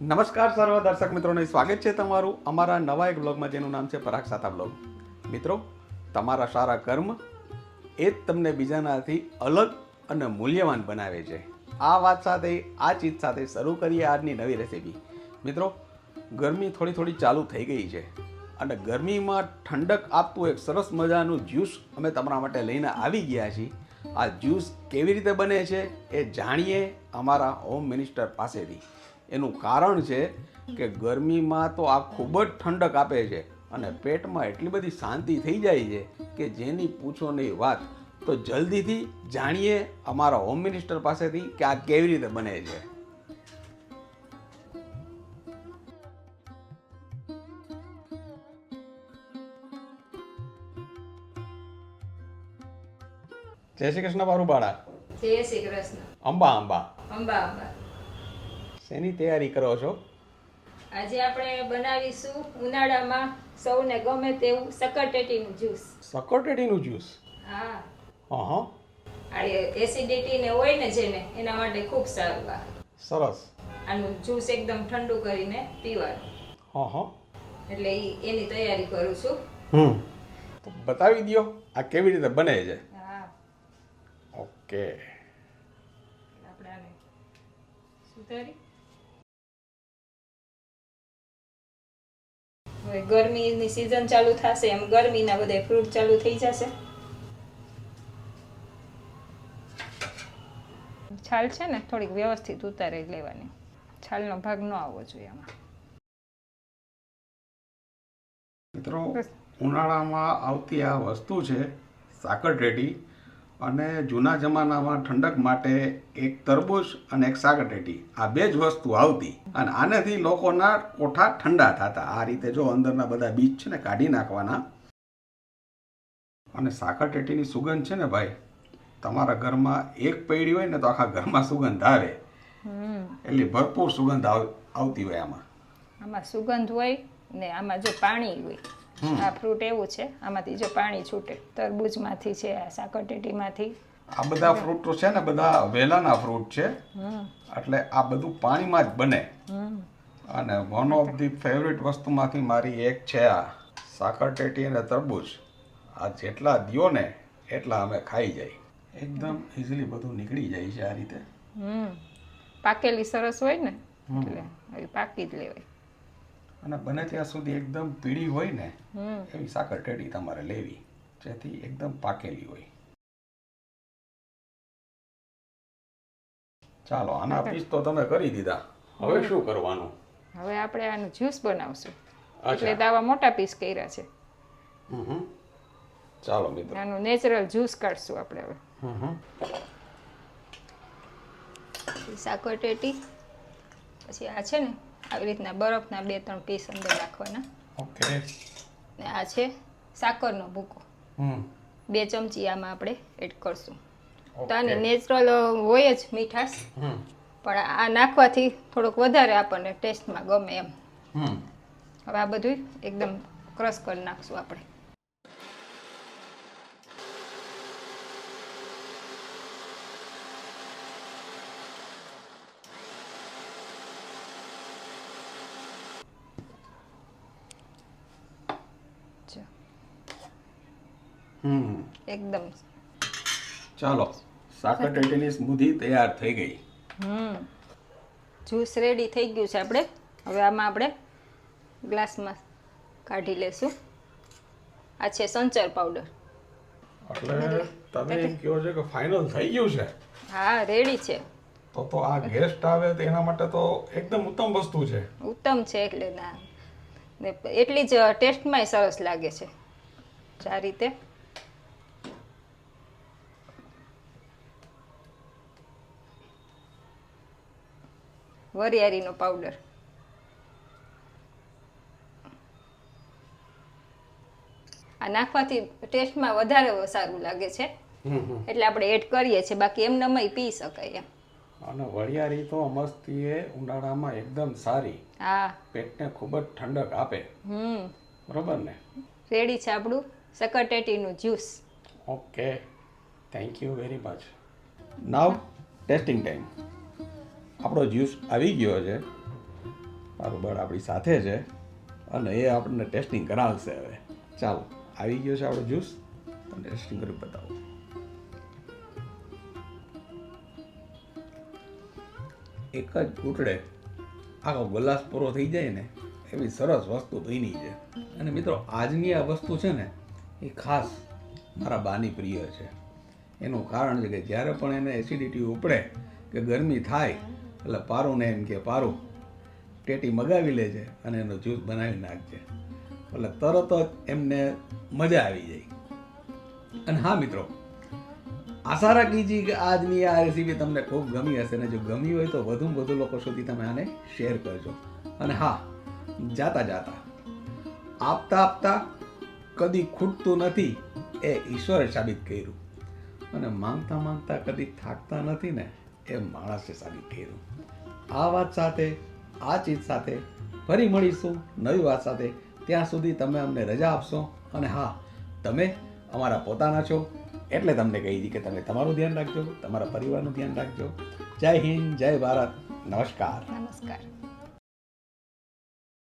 નમસ્કાર સર્વ દર્શક મિત્રોને, સ્વાગત છે તમારું અમારા નવા એક બ્લોગમાં જેનું નામ છે પરાગ સાતા બ્લોગ મિત્રો, તમારા સારા કર્મ એ જ તમને બીજાનાથી અલગ અને મૂલ્યવાન બનાવે છે. આ વાત સાથે, આ ચીજ સાથે શરૂ કરીએ આજની નવી રેસીપી મિત્રો, ગરમી થોડી થોડી ચાલુ થઈ ગઈ છે અને ગરમીમાં ઠંડક આપતું એક સરસ મજાનું જ્યુસ અમે તમારા માટે લઈને આવી ગયા છીએ. આ જ્યુસ કેવી રીતે બને છે એ જાણીએ અમારા હોમ મિનિસ્ટર પાસેથી. એનું કારણ છે કે ગરમીમાં તો આ ખૂબ જ ઠંડક આપે છે અને પેટમાં એટલી બધી શાંતિ થઈ જાય છે કે જેની પૂછો નહીં વાત. તો જલ્દીથી જાણીએ અમારા હોમ મિનિસ્ટર પાસેથી કે આ કેવી રીતે બને છે. જય શ્રી કૃષ્ણ બારું બાળા જય શ્રી કૃષ્ણ. અંબા અંબા. અંબા અંબા. શેની તૈયારી કરો છો? આજે આપણે બનાવીશું ઉનાળામાં સૌને ગમે તેવું સકરટેટીનું જ્યુસ. સકરટેટીનું જ્યુસ? હા. હા આ એસિડિટી ને હોય ને જેને એના માટે ખૂબ સારું આ. સરસ. આનું જ્યુસ એકદમ ઠંડુ કરીને પીવાનું. હા હા એટલે એની તૈયારી કરું છું. હમ. તો બતાવી દ્યો આ કેવી રીતે બને છે? હા. ઓકે. આપણે આને સુધારી. હવે ગરમીની સિઝન ચાલુ થશે એમ ગરમીના બધા ફ્રૂટ ચાલુ થઈ જશે. છાલ છે ને થોડીક વ્યવસ્થિત ઉતારી લેવાની. છાલનો ભાગ ન આવવો જોઈએ આમાં મિત્રો ઉનાળામાં આવતી આ વસ્તુ છે સાકરટેટી અને જૂના જમાનામાં ઠંડક માટે એક તરબૂચ અને એક સાકરટેટી આ બે જ વસ્તુ આવતી. અને આનાથી લોકોના કોઠા ઠંડા થતા. આ રીતે જો અંદરના બધા બીજ છે ને કાઢી નાખવાના. અને સાકરટેટીની સુગંધ છે ને ભાઈ તમારા ઘરમાં એક પૈડી હોય ને તો આખા ઘરમાં સુગંધ આવે. એટલે ભરપૂર સુગંધ આવતી હોય આમાં. આમાં સુગંધ હોય ને આમાં જો પાણી હોય. આ ફ્રૂટ એવું છે આમાંથી જો પાણી છૂટે તરબૂચમાંથી છે આ સાકરટેટીમાંથી આ બધા ફ્રૂટ તો છે ને બધા વેલાના ફ્રૂટ છે. એટલે આ બધું પાણીમાં જ બને. અને વન ઓફ ધી ફેવરિટ વસ્તુમાંથી મારી એક છે આ સાકરટેટી અને તરબૂચ આ જેટલા દિયો ને એટલા અમે ખાઈ જાય. એકદમ ઇઝીલી બધું નીકળી જાય છે આ રીતે. પાકેલી સરસ હોય ને. એટલે પાકી જ લેવાય. અને બને ત્યાં સુધી એકદમ પીળી હોય ને એવી એવી સાકરટેટી તમારે લેવી જેથી એકદમ પાકેલી હોય. ચાલો આના પીસ તો તમે કરી દીધા. હવે શું કરવાનું? હવે આપણે આનું જ્યુસ બનાવશું. એટલે દાવા મોટા પીસ કર્યા છે. ચાલો મિત્રો. આનું નેચરલ જ્યુસ કાઢશું આપણે હવે. હમ. હમ. પછી સાકરટેટી પછી આ છે ને આવી રીતના બરફના બે ત્રણ પીસ અંદર રાખવાના ઓકે. ને આ છે સાકરનો ભૂકો. હમ. બે ચમચી આમાં આપણે એડ કરશું. તો. આની નેચરલ હોય જ મીઠાશ. પણ આ નાખવાથી થોડોક વધારે આપણને ટેસ્ટમાં ગમે એમ. હમ. હવે આ બધું એકદમ ક્રશ કરી નાખશું આપણે. હમ. એકદમ. ચાલો સાકરટેટીની સ્મૂધી તૈયાર થઈ ગઈ. હમ. જ્યુસ રેડી થઈ ગયું છે આપણે. હવે આમાં આપણે ગ્લાસમાં કાઢી લેશું. આ છે સંચર પાવડર. એટલે તમે કહો છો કે ફાઇનલ થઈ ગયું છે? હા રેડી છે. તો તો આ ગેસ્ટ આવે તો એના માટે તો એકદમ ઉત્તમ વસ્તુ છે. ઉત્તમ છે એટલે ના. એટલી જ ટેસ્ટમાંય સરસ લાગે છે. આ રીતે. વરિયાળીનો પાવડર આ નાખવાથી ટેસ્ટમાં વધારે સારું લાગે છે. એટલે આપણે એડ કરીએ છીએ બાકી એમ નમય પી શકાય એમ. અને વરિયાળી તો મસ્તી એ ઉનાળામાં એકદમ સારી. હા. પેટને ખૂબ જ ઠંડક આપે. હમ. બરોબર ને? રેડી છે આપણું સકરટેટીનું juice okay thank you very much now tasting time આપણો જ્યુસ આવી ગયો છે. મારું બળ આપણી સાથે છે. અને એ આપણને ટેસ્ટિંગ કરાવશે હવે. ચાલો, આવી ગયો છે આપણો જ્યુસ તમને ટેસ્ટિંગ કરી બતાવો. એક જ ઘૂંટડે આખો ગ્લાસ પૂરો થઈ જાય ને, એવી સરસ વસ્તુ બની છે. અને મિત્રો, આજની આ વસ્તુ છે ને, એ ખાસ મારા બાની પ્રિય છે. એનું કારણ છે કે જ્યારે પણ એને એસિડિટી ઉપડે કે ગરમી થાય એટલે પારુંને એમ કે પારું. ટેટી મગાવી લેજે અને એનો જ્યુસ બનાવી નાખજે. એટલે તરત જ એમને મજા આવી જાય. અને હા મિત્રો, આશા રાખીજી કે આજની આ રેસીપી તમને ખૂબ ગમી હશે ને જો ગમી હોય તો વધુ વધુ લોકો સુધી તમે આને શેર કરજો. અને હા, જાતા જાતા, આપતા આપતા કદી ખૂટતું નથી એ ઈશ્વરે સાબિત કર્યું. અને માંગતા માંગતા કદી થાકતા નથી ને એ માણસે સાબિત કર્યું. આ વાત સાથે, આ ચીજ સાથે ફરી મળીશું નવી વાત સાથે. ત્યાં સુધી તમે અમને રજા આપશો અને હા, તમે અમારા પોતાના છો એટલે તમને કહી દીધી કે તમે તમારું ધ્યાન રાખજો, તમારા પરિવારનું ધ્યાન રાખજો. જય હિન્દ, જય ભારત. નમસ્કાર. નમસ્કાર.